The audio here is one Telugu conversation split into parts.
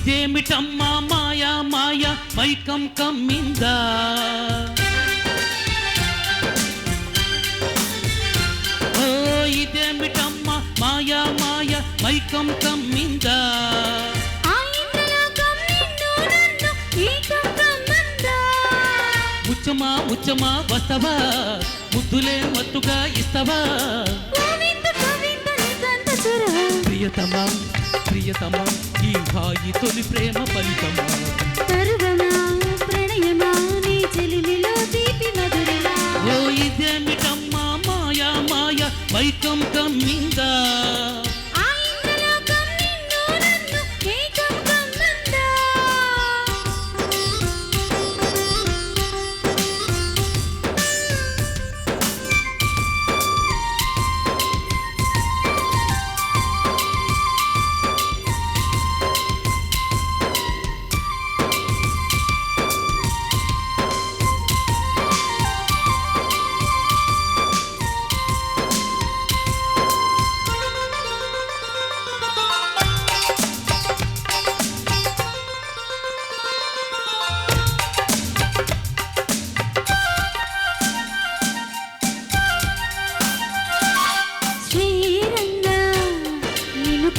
ఇదేమిటమ్మా మాయా మాయా మైకం కమ్మిందా? ఓ ఇదేమిటమ్మా మాయా మాయా మైకం కమ్మిందా? ముచ్చమా ముచ్చమా వస్తవా? ముద్దులే మత్తుగా ఇస్తవా? ప్రియతమా ప్రియతమా ఈ భాయి ప్రేమ ఫలితమా?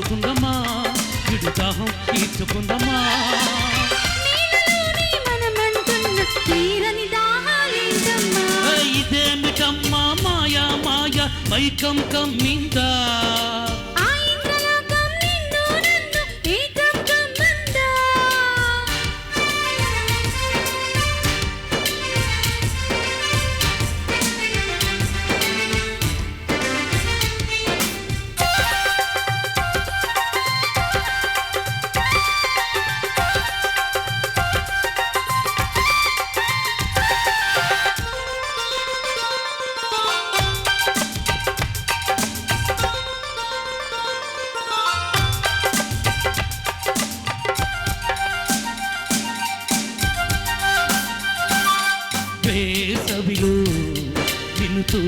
అందుకుందమ్మా ఇడు దాహం ఇదేమిటమ్మా మాయా మాయా మైకం కమ్మిందా? వేసవిలో వినుతూ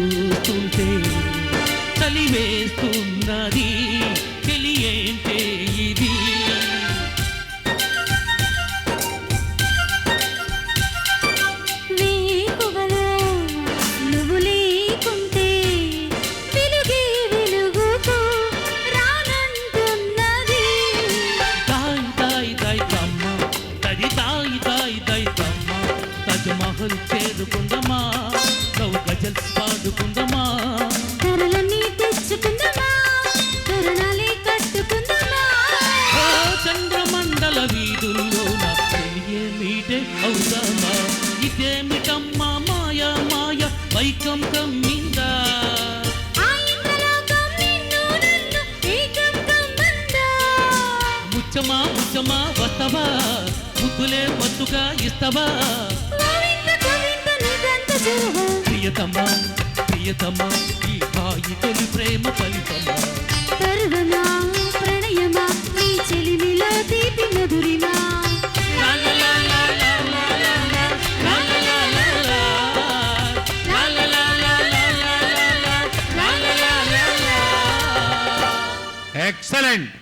ముచ్చమా ముచ్చమా వస్తవా? ముద్దులే మత్తుగా ఇస్తవా? ప్రియతమా ప్రియతమా ఈ బాయికలు ప్రేమ ఫలితమా?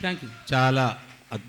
Thank you. Chala.